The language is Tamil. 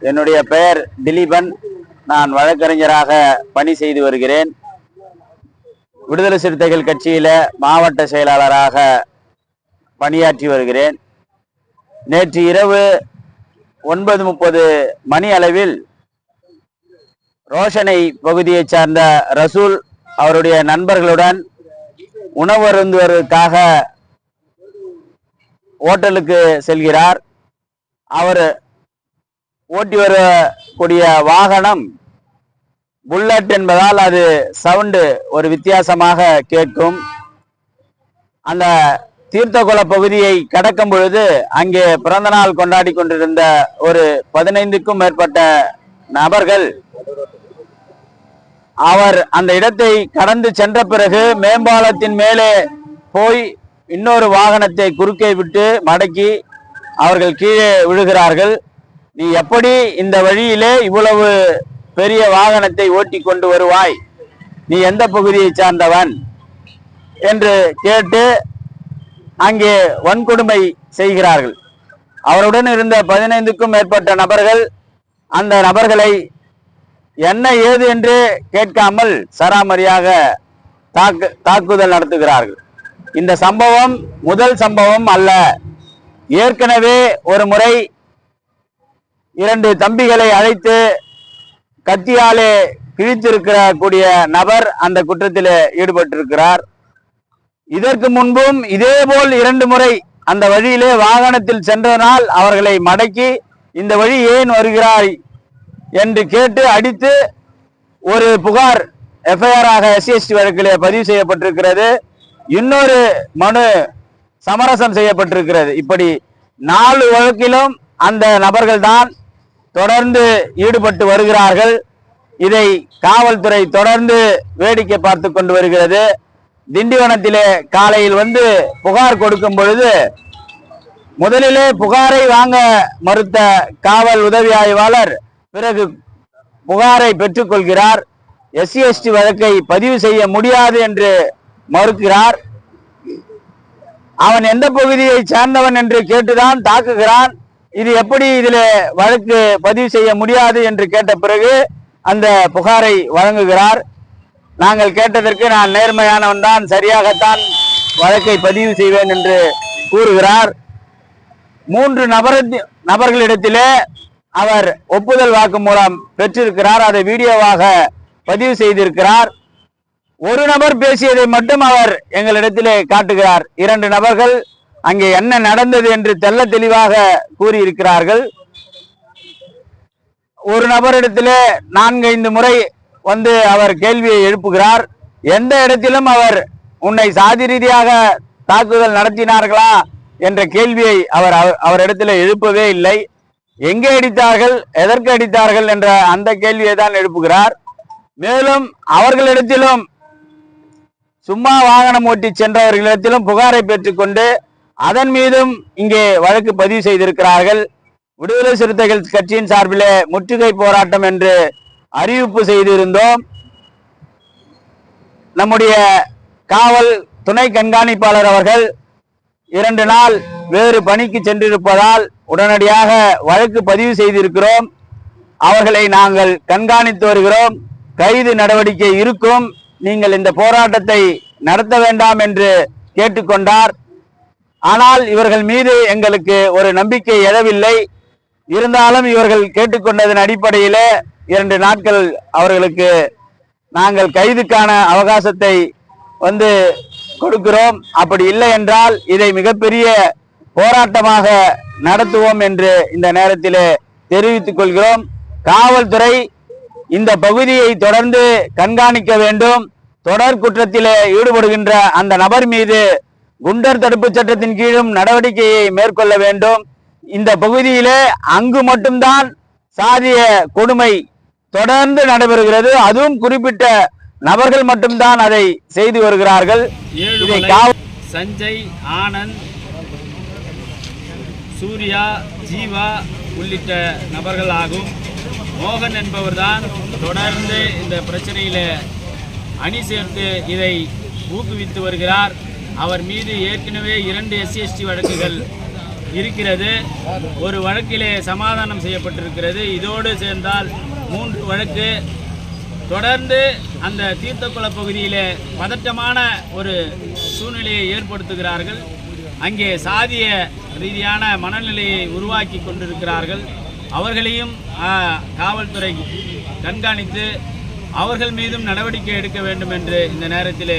என்னுடைய பெயர் திலீபன். நான் வழக்கறிஞராக பணி செய்து வருகிறேன். விடுதலை சிறுத்தைகள் கட்சியில மாவட்ட செயலாளராக பணியாற்றி வருகிறேன். நேற்று இரவு ஒன்பது முப்பது மணி அளவில் ரோஷனை பகுதியை சார்ந்த ரசூல் அவருடைய நண்பர்களுடன் உணவருந்துவதற்காக ஓட்டலுக்கு செல்கிறார். அவர் ஓட்டி வரக்கூடிய வாகனம் புல்லட் என்பதால் அது சவுண்டு ஒரு வித்தியாசமாக கேட்கும். அந்த தீர்த்தகுல பகுதியை கடக்கும் பொழுது அங்கே பிறந்தநாள் கொண்டாடி கொண்டிருந்த ஒரு பதினைந்துக்கும் மேற்பட்ட நபர்கள் அவர் அந்த இடத்தை கடந்து சென்ற பிறகு மேம்பாலத்தின் மேலே போய் இன்னொரு வாகனத்தை குறுக்கே விட்டு மடக்கி அவர்கள் கீழே விழுகிறார்கள். நீ எப்படி இந்த வழியிலே இவ்வளவு பெரிய வாகனத்தை ஓட்டி கொண்டு வருவாய்? நீ எந்த பகுதியை சார்ந்தவன்? என்று கேட்டு அங்கே வன்கொடுமை செய்கிறார்கள். அவருடன் இருந்த பதினைந்துக்கும் மேற்பட்ட நபர்கள் அந்த நபர்களை என்ன ஏது என்று கேட்காமல் சராமரியாக தாக்கு தாக்குதல் நடத்துகிறார்கள். இந்த சம்பவம் முதல் சம்பவம் அல்ல. ஏற்கனவே ஒரு முறை இரண்டு தம்பிகளை அழைத்து கத்தியாலே கிழித்திருக்கிற கூடிய நபர் அந்த குற்றத்தில் ஈடுபட்டிருக்கிறார். இதற்கு முன்பும் இதேபோல் இரண்டு முறை அந்த வழியிலே வாகனத்தில் சென்றதனால் அவர்களை மடக்கி இந்த வழி ஏன் வருகிறாய்? என்று கேட்டு அடித்து ஒரு புகார் எஃப்ஐஆர் ஆக எஸ்சிஎஸ்டி வழக்கிலே பதிவு செய்யப்பட்டிருக்கிறது. இன்னொரு மனு சமரசம் செய்யப்பட்டிருக்கிறது. இப்படி நாலு வழக்கிலும் அந்த நபர்கள் தான் தொடர்ந்து ஈடுபட்டு வருகிறார்கள். இதை காவல்துறை தொடர்ந்து வேடிக்கை பார்த்து கொண்டு வருகிறது. திண்டிவனத்திலே காலையில் வந்து புகார் கொடுக்கும் பொழுது முதலிலே புகாரை வாங்க மறுத்த காவல் உதவி ஆய்வாளர் பிறகு புகாரை பெற்றுக்கொள்கிறார். எஸ்சி எஸ்டி வழக்கை பதிவு செய்ய முடியாது என்று மறுக்கிறார். அவன் எந்த பகுதியை சார்ந்தவன் என்று கேட்டுதான் தாக்குகிறான். இது எப்படி இதில் வழக்கு பதிவு செய்ய முடியாது என்று கேட்ட பிறகு அந்த புகாரை வழங்குகிறார். நாங்கள் கேட்டதற்கு நான் நேர்மையானவன் தான் சரியாகத்தான் வழக்கை பதிவு செய்வேன் என்று கூறுகிறார். மூன்று நபர் நபர்களிடத்திலே அவர் ஒப்புதல் வாக்கு மூலம் பெற்றிருக்கிறார் அதை வீடியோவாக பதிவு செய்திருக்கிறார். ஒரு நபர் பேசியதை மட்டும் அவர் எங்களிடத்திலே காட்டுகிறார். இரண்டு நபர்கள் அங்கே என்ன நடந்தது என்று தெள்ள தெளிவாக கூறியிருக்கிறார்கள். ஒரு நபரிடத்திலே நான்கு ஐந்து முறை வந்து அவர் கேள்வியை எழுப்புகிறார். எந்த இடத்திலும் அவர் உன்னை சாதி ரீதியாக தாக்குதல் நடத்தினார்களா என்ற கேள்வியை அவர் அவர்- அவரிடத்தில் எழுப்பவே இல்லை. எங்கே அடித்தார்கள் எதற்கு அடித்தார்கள் என்ற அந்த கேள்வியை தான் எழுப்புகிறார். மேலும் அவர்களிடத்திலும் சும்மா வாகனம் ஓட்டி சென்றவர்களிடத்திலும் புகாரை பெற்றுக்கொண்டு அதன் மீதும் இங்கே வழக்கு பதிவு செய்திருக்கிறார்கள். விடுதலை சிறுத்தைகள் கட்சியின் சார்பிலே முற்றுகை போராட்டம் என்று அறிவிப்பு செய்திருந்தோம். நம்முடைய காவல் துணை கண்காணிப்பாளர் அவர்கள் இரண்டு நாள் வேறு பணிக்கு சென்றிருப்பதால் உடனடியாக வழக்கு பதிவு செய்திருக்கிறோம். அவர்களை நாங்கள் கண்காணித்து வருகிறோம். கைது நடவடிக்கை இருக்கும். நீங்கள் இந்த போராட்டத்தை நடத்த வேண்டாம் என்று கேட்டுக்கொண்டார். ஆனால் இவர்கள் மீது எங்களுக்கு ஒரு நம்பிக்கை எழவில்லை. இருந்தாலும் இவர்கள் கேட்டுக்கொண்டதன் அடிப்படையில் இரண்டு நாட்கள் அவர்களுக்கு நாங்கள் கைதுக்கான அவகாசத்தை வந்து கொடுக்கிறோம். அப்படி இல்லை என்றால் இதை மிகப்பெரிய போராட்டமாக நடத்துவோம் என்று இந்த நேரத்திலே தெரிவித்துக் கொள்கிறோம். காவல்துறை இந்த பகுதியை தொடர்ந்து கண்காணிக்க வேண்டும். தொடர் குற்றத்திலே ஈடுபடுகின்ற அந்த நபர் மீது குண்டர் தடுப்பு சட்டத்தின் கீழும் நடவடிக்கையை மேற்கொள்ள வேண்டும். இந்த பகுதியிலே அங்கு மட்டும்தான் சாதிய கொடுமை தொடர்ந்து நடைபெறுகிறது. அதுவும் குறிப்பிட்ட நபர்கள் மட்டும்தான் அதை செய்து வருகிறார்கள். சஞ்சய் ஆனந்த் சூர்யா ஜீவா உள்ளிட்ட நபர்கள் ஆகும். மோகன் என்பவர்தான் தொடர்ந்து இந்த பிரச்சனையில அணி சேர்த்து இதை ஊக்குவித்து வருகிறார். அவர் மீது ஏற்கனவே இரண்டு எஸ்சிஎஸ்டி வழக்குகள் இருக்கிறது. ஒரு வழக்கிலே சமாதானம் செய்யப்பட்டிருக்கிறது. இதோடு சேர்ந்தால் மூன்று வழக்கு. தொடர்ந்து அந்த தீர்த்தக்குள பகுதியிலே பதட்டமான ஒரு சூழ்நிலையை ஏற்படுத்துகிறார்கள். அங்கே சாதிய ரீதியான மனநிலையை உருவாக்கி கொண்டிருக்கிறார்கள். அவர்களையும் காவல்துறை கண்காணித்து அவர்கள் மீதும் நடவடிக்கை எடுக்க வேண்டும் என்று இந்த நேரத்திலே